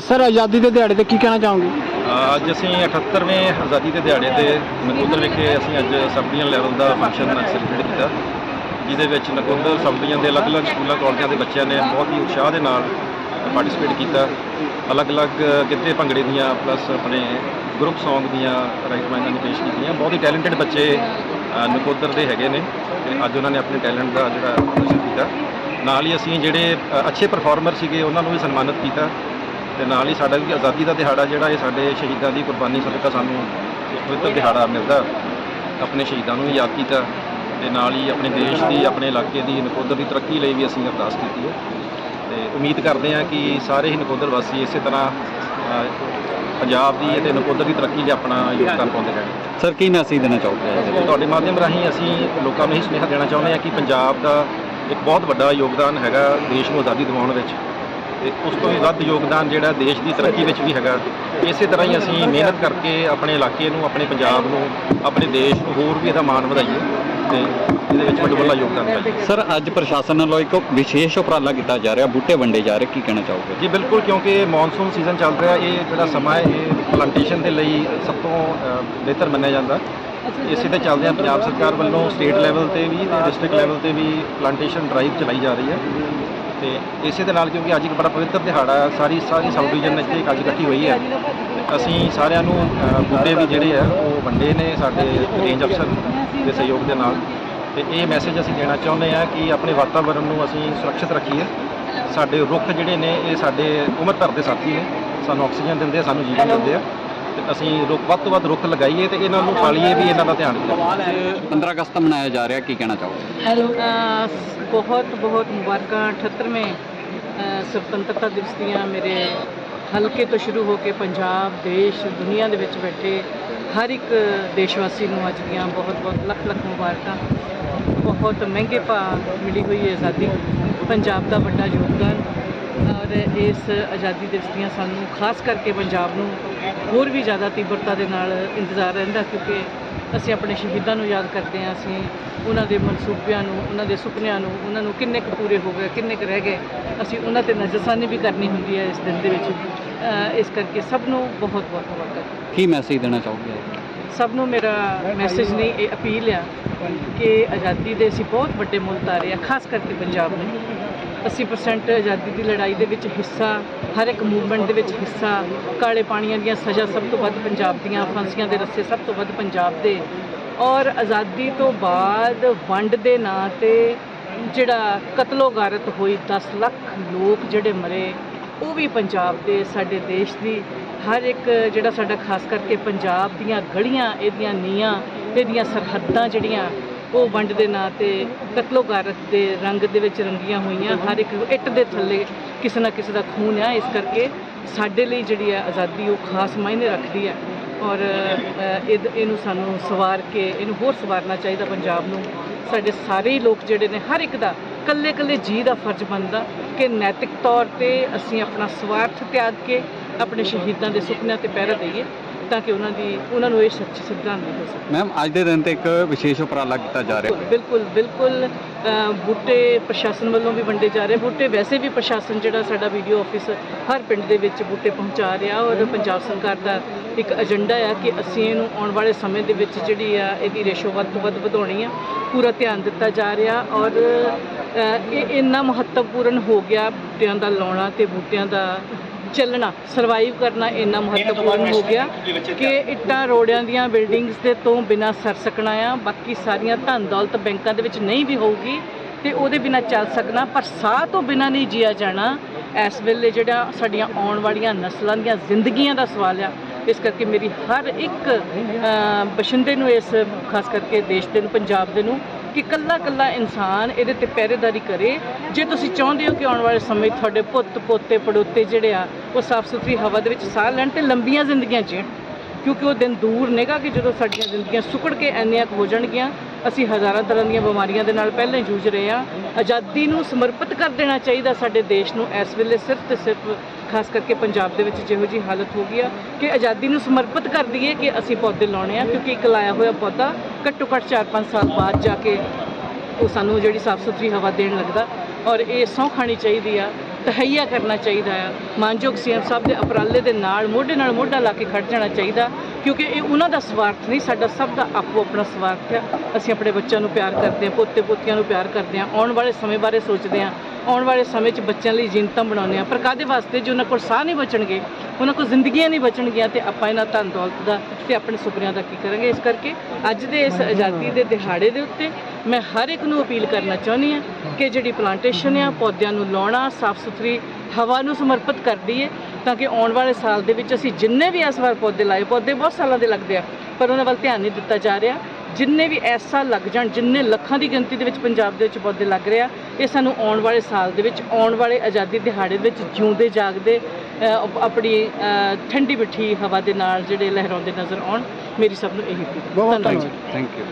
Sir, ਆਜ਼ਾਦੀ ਦੇ ਦਿਹਾੜੇ ਤੇ ਕੀ ਕਹਿਣਾ ਚਾਹੋਗੇ? ਅੱਜ ਅਸੀਂ 78ਵੇਂ ਆਜ਼ਾਦੀ ਦੇ ਦਿਹਾੜੇ ਤੇ ਨਕੋਦਰ ਵਿਖੇ ਅਸੀਂ ਅੱਜ ਸਬ ਡਿਵੀਜ਼ਨ ਲੈਵਲ ਦਾ ਫੰਕਸ਼ਨ ਸੈਲੀਬ੍ਰੇਟ ਕੀਤਾ, ਜਿਹਦੇ ਵਿੱਚ ਨਕੋਦਰ ਸਬ ਡਿਵੀਜ਼ਨ ਦੇ ਅਲੱਗ-ਅਲੱਗ ਸਕੂਲਾਂ, ਕਾਲਜਾਂ ਦੇ ਬੱਚਿਆਂ ਨੇ ਬਹੁਤ ਹੀ ਉਤਸ਼ਾਹ ਦੇ ਨਾਲ ਪਾਰਟਿਸਿਪੇਟ ਕੀਤਾ। ਅਲੱਗ-ਅਲੱਗ ਗਿੱਧੇ ਭੰਗੜੇ ਦੀਆਂ ਪਲੱਸ ਆਪਣੇ ਗਰੁੱਪ Song ਦੀਆਂ ਰਾਈਟਮਾਈਨਾਂ ਨੇ ਪੇਸ਼ ਕੀਤੀਆਂ। ਬਹੁਤ ਹੀ ਟੈਲੈਂਟਡ ਬੱਚੇ ਨਕੋਦਰ ਦੇ ਹੈਗੇ ਨੇ ਤੇ ਅੱਜ ਉਹਨਾਂ ਨੇ ਆਪਣੇ ਟੈਲੈਂਟ ਦਾ ਜਿਹੜਾ ਪ੍ਰਦਰਸ਼ਨ ਕੀਤਾ। ਨਾਲ ਹੀ ਅਸੀਂ ਜਿਹੜੇ ਅੱਛੇ ਪਰਫਾਰਮਰ ਸੀਗੇ, ਉਹਨਾਂ ਨੂੰ ਵੀ ਸਨਮਾਨਿਤ ਕੀਤਾ। ਤੇ ਨਾਲ ਹੀ ਸਾਡਾ ਵੀ ਆਜ਼ਾਦੀ ਦਾ ਦਿਹਾੜਾ ਜਿਹੜਾ ਇਹ ਸਾਡੇ ਸ਼ਹੀਦਾਂ ਦੀ ਕੁਰਬਾਨੀ ਸਦਕਾ ਸਾਨੂੰ ਪਵਿੱਤਰ ਦਿਹਾੜਾ ਮਿਲਦਾ। ਆਪਣੇ ਸ਼ਹੀਦਾਂ ਨੂੰ ਯਾਦ ਕੀਤਾ ਤੇ ਨਾਲ ਹੀ ਆਪਣੇ ਦੇਸ਼ ਦੀ ਆਪਣੇ ਇਲਾਕੇ ਦੀ ਨਕੋਦਰ ਦੀ ਤਰੱਕੀ ਲਈ ਵੀ ਅਸੀਂ ਅਰਦਾਸ ਕੀਤੀ ਹੈ। ਤੇ ਉਮੀਦ ਕਰਦੇ ਹਾਂ ਕਿ ਸਾਰੇ ਹੀ ਨਕੋਦਰ ਵਾਸੀ ਇਸੇ ਤਰ੍ਹਾਂ ਪੰਜਾਬ ਦੀ ਅਤੇ ਨਕੋਦਰ ਦੀ ਤਰੱਕੀ ਲਈ ਆਪਣਾ ਯੋਗਦਾਨ ਪਾਉਂਦੇ ਰਹਿਣ। ਸਰ ਕੀ ਮੈਸੇਜ ਦੇਣਾ ਚਾਹੋਗੇ? ਤੁਹਾਡੇ ਮਾਧਿਅਮ ਰਾਹੀਂ ਅਸੀਂ ਲੋਕਾਂ ਨੂੰ ਇਹ ਸੁਨੇਹਾ ਦੇਣਾ ਚਾਹੁੰਦੇ ਹਾਂ ਕਿ ਪੰਜਾਬ ਦਾ ਇੱਕ ਬਹੁਤ ਵੱਡਾ ਯੋਗਦਾਨ ਹੈਗਾ ਦੇਸ਼ ਨੂੰ ਆਜ਼ਾਦੀ ਦਿਵਾਉਣ ਵਿੱਚ। ਤੇ ਉਸ ਤੋਂ ਵੀ ਵੱਧ ਯੋਗਦਾਨ ਜਿਹੜਾ ਦੇਸ਼ ਦੀ ਤਰੱਕੀ ਵਿੱਚ ਵੀ ਹੈਗਾ। ਇਸੇ ਤਰ੍ਹਾਂ ਹੀ ਅਸੀਂ ਮਿਹਨਤ ਕਰਕੇ ਆਪਣੇ ਇਲਾਕੇ ਨੂੰ ਆਪਣੇ ਪੰਜਾਬ ਨੂੰ ਆਪਣੇ ਦੇਸ਼ ਨੂੰ ਹੋਰ ਵੀ ਇਹਦਾ ਮਾਣ ਵਧਾਈਏ ਤੇ ਇਹਦੇ ਵਿੱਚ ਵੱਡਾ ਯੋਗਦਾਨ ਪਾਈਏ। ਸਰ ਅੱਜ ਪ੍ਰਸ਼ਾਸਨ ਵੱਲੋਂ ਇੱਕ ਵਿਸ਼ੇਸ਼ ਉਪਰਾਲਾ ਕੀਤਾ ਜਾ ਰਿਹਾ ਬੂਟੇ ਵੰਡੇ ਜਾ ਰਹੇ ਕੀ ਕਹਿਣਾ ਚਾਹੋਗੇ? ਜੀ ਬਿਲਕੁਲ ਕਿਉਂਕਿ ਮੌਨਸੂਨ ਸੀਜ਼ਨ ਚੱਲ ਰਿਹਾ ਇਹ ਜਿਹੜਾ ਸਮਾਂ ਹੈ ਇਹ ਪਲਾਂਟੇਸ਼ਨ ਦੇ ਲਈ ਸਭ ਤੋਂ ਬਿਹਤਰ ਮੰਨਿਆ ਜਾਂਦਾ। ਇਸੇ ਤੇ ਚੱਲਦੇ ਆ ਪੰਜਾਬ ਸਰਕਾਰ ਵੱਲੋਂ ਸਟੇਟ ਲੈਵਲ ਤੇ ਵੀ ਤੇ ਡਿਸਟ੍ਰਿਕਟ ਲੈਵਲ ਤੇ ਵੀ ਪਲਾਂਟੇਸ਼ਨ ਡਰਾਈਵ ਚਲਾਈ ਜਾ ਰਹੀ ਹੈ। ਤੇ ਇਸੇ ਦੇ ਨਾਲ ਕਿਉਂਕਿ ਅੱਜ ਇੱਕ ਬੜਾ ਪਵਿੱਤਰ ਦਿਹਾੜਾ ਹੈ ਸਾਰੀ ਸਾਰੀ ਸਾਊਥ ਰੀਜਨ ਇੱਥੇ ਅੱਜ ਇਕੱਠੀ ਹੋਈ ਹੈ। ਤੇ ਅਸੀਂ ਸਾਰਿਆਂ ਨੂੰ ਅ, ਬੂਟੇ ਵੀ ਜਿਹੜੇ ਆ ਉਹ ਵੰਡੇ ਨੇ ਸਾਡੇ ਰੇਂਜ ਅਫਸਰ ਦੇ ਸਹਿਯੋਗ ਦੇ ਨਾਲ। ਤੇ ਇਹ ਮੈਸੇਜ ਅਸੀਂ ਦੇਣਾ ਚਾਹੁੰਦੇ ਆ ਕਿ ਆਪਣੇ ਵਾਤਾਵਰਣ ਨੂੰ ਅਸੀਂ ਸੁਰੱਖਿਅਤ ਰੱਖੀਏ। ਸਾਡੇ ਰੁੱਖ ਜਿਹੜੇ ਨੇ ਇਹ ਸਾਡੇ ਉਮਰ ਭਰ ਦੇ ਸਾਥੀ ਨੇ। ਸਾਨੂੰ ਆਕਸੀਜਨ ਦਿੰਦੇ ਆ ਸਾਨੂੰ ਜੀਵਨ ਦਿੰਦੇ ਆ। ਅਸੀਂ ਰੁੱਖ ਵੱਧ ਤੋਂ ਵੱਧ ਰੁੱਖ ਲਗਾਈਏ ਤੇ ਇਹਨਾਂ ਨੂੰ ਪਾਲੀਏ ਵੀ ਇਹਨਾਂ ਦਾ ਧਿਆਨ ਰੱਖੀਏ। 15 ਅਗਸਤ ਮਨਾਇਆ ਜਾ ਰਿਹਾ ਕੀ ਕਹਿਣਾ ਚਾਹੋਗੇ? ਅ, ਬਹੁਤ ਬਹੁਤ ਮੁਬਾਰਕਾਂ। 78ਵੇਂ ਅ, ਸੁਤੰਤਰਤਾ ਦਿਵਸ ਦੀਆਂ ਮੇਰੇ ਹਲਕੇ ਤੋਂ ਸ਼ੁਰੂ ਹੋ ਕੇ ਪੰਜਾਬ ਦੇਸ਼ ਦੁਨੀਆ ਦੇ ਵਿੱਚ ਬੈਠੇ ਹਰ ਇੱਕ ਦੇਸ਼ਵਾਸੀ ਨੂੰ ਅੱਜ ਦੀਆਂ ਬਹੁਤ ਬਹੁਤ ਲੱਖ ਲੱਖ ਮੁਬਾਰਕਾਂ। ਬਹੁਤ ਮਹਿੰਗੇ ਭਾਅ ਮਿਲੀ ਹੋਈ ਹੈ ਆਜ਼ਾਦੀ। ਪੰਜਾਬ ਦਾ ਵੱਡਾ ਯੋਗਦਾਨ। ਔਰ ਇਸ ਆਜ਼ਾਦੀ ਦਿਵਸ ਦੀਆਂ ਸਾਨੂੰ ਖਾਸ ਕਰਕੇ ਪੰਜਾਬ ਨੂੰ ਹੋਰ ਵੀ ਜ਼ਿਆਦਾ ਤੀਬਰਤਾ ਦੇ ਨਾਲ ਇੰਤਜ਼ਾਰ ਰਹਿੰਦਾ ਕਿਉਂਕਿ ਅਸੀਂ ਆਪਣੇ ਸ਼ਹੀਦਾਂ ਨੂੰ ਯਾਦ ਕਰਦੇ ਹਾਂ ਅਸੀਂ ਉਹਨਾਂ ਦੇ ਮਨਸੂਬਿਆਂ ਨੂੰ ਉਹਨਾਂ ਦੇ ਸੁਪਨਿਆਂ ਨੂੰ ਉਹਨਾਂ ਨੂੰ ਕਿੰਨੇ ਕੁ ਪੂਰੇ ਹੋ ਗਏ ਕਿੰਨੇ ਕੁ ਰਹਿ ਗਏ ਅਸੀਂ ਉਹਨਾਂ ਤੇ ਨਜ਼ਰਸਾਨੀ ਵੀ ਕਰਨੀ ਹੁੰਦੀ ਹੈ ਇਸ ਦਿਨ ਦੇ ਵਿੱਚ। ਇਸ ਕਰਕੇ ਸਭ ਨੂੰ ਬਹੁਤ ਬਹੁਤ ਮੁਬਾਰਕਾਂ। ਕੀ ਮੈਸੇਜ ਦੇਣਾ ਚਾਹੋਗੇ? ਸਭ ਨੂੰ ਮੇਰਾ ਮੈਸੇਜ ਨਹੀਂ ਇਹ ਅਪੀਲ ਆ ਕਿ ਆਜ਼ਾਦੀ ਦੇ ਅਸੀਂ ਬਹੁਤ ਵੱਡੇ ਮੁੱਲ ਤਾਰੇ ਆ ਖਾਸ ਕਰਕੇ ਪੰਜਾਬ ਨੇ। 80% ਆਜ਼ਾਦੀ ਦੀ ਲੜਾਈ ਦੇ ਵਿੱਚ ਹਿੱਸਾ, ਹਰ ਇੱਕ ਮੂਵਮੈਂਟ ਦੇ ਵਿੱਚ ਹਿੱਸਾ, ਕਾਲੇ ਪਾਣੀਆਂ ਦੀਆਂ ਸਜ਼ਾ ਸਭ ਤੋਂ ਵੱਧ ਪੰਜਾਬ ਦੀਆਂ, ਫਾਂਸੀਆਂ ਦੇ ਰੱਸੇ ਸਭ ਤੋਂ ਵੱਧ ਪੰਜਾਬ ਦੇ। ਔਰ ਆਜ਼ਾਦੀ ਤੋਂ ਬਾਅਦ ਵੰਡ ਦੇ ਨਾਂ ਤੇ ਜਿਹੜਾ ਕਤਲੋ ਗਾਰਤ ਹੋਈ 10 ਲੱਖ ਲੋਕ ਜਿਹੜੇ ਮਰੇ, ਉਹ ਵੀ ਪੰਜਾਬ ਦੇ, ਸਾਡੇ ਦੇਸ਼ ਦੀ। ਹਰ ਇੱਕ ਜਿਹੜਾ ਸਾਡਾ ਖਾਸ ਕਰਕੇ ਪੰਜਾਬ ਦੀਆਂ ਗਲੀਆਂ, ਇਹਦੀਆਂ ਨੀਆਂ ਇਹਦੀਆਂ ਸਰਹੱਦਾਂ ਜਿਹੜੀਆਂ ਉਹ ਵੰਡ ਦੇ ਨਾਂ ਤੇ ਕਤਲੋ ਦੇ ਰੰਗ ਦੇ ਵਿੱਚ ਰੰਗੀਆਂ ਹੋਈਆਂ, ਹਰ ਇੱਕ ਇੱਟ ਦੇ ਥੱਲੇ ਕਿਸੇ ਨਾ ਕਿਸੇ ਦਾ ਖੂਨ ਆ, ਇਸ ਕਰਕੇ ਸਾਡੇ ਲਈ ਜਿਹੜੀ ਆ ਆਜ਼ਾਦੀ ਉਹ ਖਾਸ ਮਾਇਨੇ ਰੱਖਦੀ ਹੈ ਔਰ ਇਹਨੂੰ ਸਾਨੂੰ ਸਵਾਰ ਕੇ, ਇਹਨੂੰ ਹੋਰ ਸਵਾਰਨਾ ਚਾਹੀਦਾ ਪੰਜਾਬ ਨੂੰ। ਸਾਡੇ ਸਾਰੇ ਹੀ ਲੋਕ ਜਿਹੜੇ ਨੇ, ਹਰ ਇੱਕ ਦਾ ਕੱਲੇ ਕੱਲੇ ਜੀ ਦਾ ਫਰਜ਼ ਬਣਦਾ ਕਿ ਨੈਤਿਕ ਤੌਰ ਤੇ ਅਸੀਂ ਆਪਣਾ ਸਵਾਰਥ ਤਿਆਗ ਕੇ ਆਪਣੇ ਸ਼ਹੀਦਾਂ ਦੇ ਸੁਪਨਿਆਂ ਤੇ ਪਹਿਰਾ ਦਈਏ। ਤਾਂ ਕਿ ਉਹਨਾਂ ਦੀ ਉਹਨਾਂ ਨੂੰ ਇਹ ਸੱਚ ਸ਼ਰਧਾਂਜਲੀ ਹੋ ਸਕੇ। ਮੈਮ ਅੱਜ ਦੇ ਦਿਨ ਤੇ ਇੱਕ ਵਿਸ਼ੇਸ਼ ਉਪਰਾਲਾ ਕੀਤਾ ਜਾ ਰਿਹਾ ਬਿਲਕੁਲ ਬਿਲਕੁਲ ਅ, ਬੂਟੇ ਪ੍ਰਸ਼ਾਸਨ ਵੱਲੋਂ ਵੀ ਵੰਡੇ ਜਾ ਰਹੇ। ਬੂਟੇ ਵੈਸੇ ਵੀ ਪ੍ਰਸ਼ਾਸਨ ਜਿਹੜਾ ਸਾਡਾ ਵੀਡੀਓ ਆਫਿਸ ਹਰ ਪਿੰਡ ਦੇ ਵਿੱਚ ਬੂਟੇ ਪਹੁੰਚਾ ਰਿਹਾ ਔਰ ਪੰਜਾਬ ਸਰਕਾਰ ਦਾ ਇੱਕ ਏਜੰਡਾ ਆ ਕਿ ਅਸੀਂ ਇਹਨੂੰ ਆਉਣ ਵਾਲੇ ਸਮੇਂ ਦੇ ਵਿੱਚ ਜਿਹੜੀ ਆ ਇਹਦੀ ਰੇਸ਼ੋ ਵੱਧ ਤੋਂ ਵੱਧ ਵਧਾਉਣੀ ਆ। ਪੂਰਾ ਧਿਆਨ ਦਿੱਤਾ ਜਾ ਰਿਹਾ ਔਰ ਇਹ ਇੰਨਾ ਮਹੱਤਵਪੂਰਨ ਹੋ ਗਿਆ ਬੂਟਿਆਂ ਦਾ ਲਾਉਣਾ ਤੇ ਬੂਟਿਆਂ ਦਾ ਚੱਲਣਾ ਸਰਵਾਈਵ ਕਰਨਾ ਇੰਨਾ ਮਹੱਤਵਪੂਰਨ ਹੋ ਗਿਆ ਕਿ ਇੱਟਾਂ ਰੋੜਿਆਂ ਦੀਆਂ ਬਿਲਡਿੰਗਸ ਦੇ ਤੋਂ ਬਿਨਾ ਸਰ ਸਕਣਾ ਆ। ਬਾਕੀ ਸਾਰੀਆਂ ਧਨ ਦੌਲਤ ਬੈਂਕਾਂ ਦੇ ਵਿੱਚ ਨਹੀਂ ਵੀ ਹੋਊਗੀ ਤੇ ਉਹਦੇ ਬਿਨਾ ਚੱਲ ਸਕਣਾ ਪਰ ਸਾਹ ਤੋਂ ਬਿਨਾ ਨਹੀਂ ਜੀਆ ਜਾਣਾ। ਇਸ ਵੇਲੇ ਜਿਹੜਾ ਸਾਡੀਆਂ ਆਉਣ ਵਾਲੀਆਂ ਨਸਲਾਂ ਦੀਆਂ ਜ਼ਿੰਦਗੀਆਂ ਦਾ ਸਵਾਲ ਆ। ਇਸ ਕਰਕੇ ਮੇਰੀ ਹਰ ਇੱਕ ਅ, ਬਸ਼ਿੰਦੇ ਨੂੰ ਇਸ ਖਾਸ ਕਰਕੇ ਦੇਸ਼ ਦੇ ਨੂੰ ਪੰਜਾਬ ਦੇ ਨੂੰ ਕਿ ਕੱਲਾ ਕੱਲਾ ਇਨਸਾਨ ਇਹਦੇ ਤੇ ਪਹਿਰੇਦਾਰੀ ਕਰੇ। ਜੇ ਤੁਸੀਂ ਚਾਹੁੰਦੇ ਹੋ ਕਿ ਆਉਣ ਵਾਲੇ ਸਮੇਂ 'ਚ ਤੁਹਾਡੇ ਪੁੱਤ, ਪੋਤੇ, ਪੜੋਤੇ ਜਿਹੜੇ ਆ, ਉਹ ਸਾਫ਼ ਸੁਥਰੀ ਹਵਾ ਦੇ ਵਿੱਚ ਸਾਹ ਲੈਣ ਤੇ ਲੰਬੀਆਂ ਜ਼ਿੰਦਗੀਆਂ ਜੀਣ। ਕਿਉਂਕਿ ਉਹ ਦਿਨ ਦੂਰ ਨੇਗਾ ਕਿ ਜਦੋਂ ਸਾਡੀਆਂ ਜ਼ਿੰਦਗੀਆਂ ਸੁਕੜ ਕੇ ਇੰਨੀਆਂ ਕੁ ਹੋ ਜਾਣਗੀਆਂ, ਅਸੀਂ ਹਜ਼ਾਰਾਂ ਤਰ੍ਹਾਂ ਦੀਆਂ ਬਿਮਾਰੀਆਂ ਦੇ ਨਾਲ ਪਹਿਲਾਂ ਹੀ ਜੂਝ ਰਹੇ ਹਾਂ। ਆਜ਼ਾਦੀ ਨੂੰ ਸਮਰਪਿਤ ਕਰ ਦੇਣਾ ਚਾਹੀਦਾ ਸਾਡੇ ਦੇਸ਼ ਨੂੰ ਇਸ ਵੇਲੇ ਸਿਰਫ ਤੇ ਸਿਰਫ ਖਾਸ ਕਰਕੇ ਪੰਜਾਬ ਦੇ ਵਿੱਚ ਜਿਹੋ ਜੀ ਹਾਲਤ ਹੋ ਗਈ ਆ ਕਿ ਆਜ਼ਾਦੀ ਨੂੰ ਸਮਰਪਿਤ ਕਰ ਦਈਏ ਕਿ ਅਸੀਂ ਪੌਦੇ ਲਾਉਣੇ ਆ, ਕਿਉਂਕਿ ਇੱਕ ਲਾਇਆ ਹੋਇਆ ਪੌਦਾ ਘੱਟੋ ਘੱਟ 4-5 ਸਾਲ ਬਾਅਦ ਜਾ ਕੇ ਉਹ ਸਾਨੂੰ ਜਿਹੜੀ ਸਾਫ਼ ਸੁਥਰੀ ਹਵਾ ਦੇਣ ਲੱਗਦਾ ਔਰ ਇਹ ਸਹੁੰ ਖਾਣੀ ਚਾਹੀਦੀ ਆ, ਤਹਈਆ ਕਰਨਾ ਚਾਹੀਦਾ ਆ। ਮਾਨਯੋਗ ਸੀਐਮ ਸਾਹਿਬ ਦੇ ਉਪਰਾਲੇ ਦੇ ਨਾਲ, ਮੋਢੇ ਨਾਲ ਮੋਢਾ ਲਾ ਕੇ ਖੜ ਜਾਣਾ ਚਾਹੀਦਾ, ਕਿਉਂਕਿ ਇਹ ਉਹਨਾਂ ਦਾ ਸਵਾਰਥ ਨਹੀਂ, ਸਾਡਾ ਸਭ ਦਾ ਆਪੋ ਆਪਣਾ ਸਵਾਰਥ ਆ। ਅਸੀਂ ਆਪਣੇ ਬੱਚਿਆਂ ਨੂੰ ਪਿਆਰ ਕਰਦੇ ਹਾਂ ਪੋਤੇ ਪੋਤੀਆਂ ਨੂੰ ਪਿਆਰ ਕਰਦੇ ਹਾਂ ਆਉਣ ਵਾਲੇ ਸਮੇਂ ਬਾਰੇ ਸੋਚਦੇ ਹਾਂ ਆਉਣ ਵਾਲੇ ਸਮੇਂ 'ਚ ਬੱਚਿਆਂ ਲਈ ਜਿੰਤਾਂ ਬਣਾਉਂਦੇ ਹਾਂ। ਪਰ ਕਾਦੇ ਵਾਸਤੇ? ਜੇ ਉਹਨਾਂ ਕੋਲ ਸਾਹ ਨਹੀਂ ਬਚਣਗੇ ਉਹਨਾਂ ਕੋਲ ਜ਼ਿੰਦਗੀਆਂ ਨਹੀਂ ਬਚਣਗੀਆਂ ਤੇ ਆਪਾਂ ਇਹਨਾਂ ਧਨ ਦੌਲਤ ਦਾ ਤੇ ਆਪਣੇ ਸੁਪਨਿਆਂ ਦਾ ਕੀ ਕਰਾਂਗੇ? ਇਸ ਕਰਕੇ ਅੱਜ ਦੇ ਇਸ ਆਜ਼ਾਦੀ ਦੇ ਦਿਹਾੜੇ ਦੇ ਉੱਤੇ ਮੈਂ ਹਰ ਇੱਕ ਨੂੰ ਅਪੀਲ ਕਰਨਾ ਚਾਹੁੰਦੀ ਹਾਂ ਕਿ ਜਿਹੜੀ ਪਲਾਂਟੇਸ਼ਨ ਆ ਪੌਦਿਆਂ ਨੂੰ ਲਾਉਣਾ ਸਾਫ਼ ਸੁਥਰੀ ਹਵਾ ਨੂੰ ਸਮਰਪਿਤ ਕਰ ਦਈਏ ਤਾਂ ਕਿ ਆਉਣ ਵਾਲੇ ਸਾਲ ਦੇ ਵਿੱਚ ਅਸੀਂ ਜਿੰਨੇ ਵੀ ਇਸ ਵਾਰ ਪੌਦੇ ਲਾਏ ਪੌਦੇ ਬਹੁਤ ਸਾਲਾਂ ਦੇ ਲੱਗਦੇ ਆ ਪਰ ਉਹਨਾਂ ਵੱਲ ਧਿਆਨ ਨਹੀਂ ਦਿੱਤਾ ਜਾ ਰਿਹਾ। ਜਿੰਨੇ ਵੀ ਸਾਲ ਲੱਗ ਜਾਣ ਜਿੰਨੇ ਲੱਖਾਂ ਦੀ ਗਿਣਤੀ ਦੇ ਵਿੱਚ ਪੰਜਾਬ ਦੇ ਵਿੱਚ ਪੌਦੇ ਲੱਗ ਰਿਹਾ ਇਹ ਸਾਨੂੰ ਆਉਣ ਵਾਲੇ ਸਾਲ ਦੇ ਵਿੱਚ ਆਉਣ ਵਾਲੇ ਆਜ਼ਾਦੀ ਦਿਹਾੜੇ ਦੇ ਵਿੱਚ ਜਿਉਂਦੇ ਜਾਗਦੇ ਆਪਣੀ ਠੰਡੀ ਮਿੱਠੀ ਹਵਾ ਦੇ ਨਾਲ ਜਿਹੜੇ ਲਹਿਰਾਉਂਦੇ ਨਜ਼ਰ ਆਉਣ ਮੇਰੀ ਸਭ ਨੂੰ ਇਹੀ ਹੈ। ਧੰਨਵਾਦ ਥੈਂਕ ਯੂ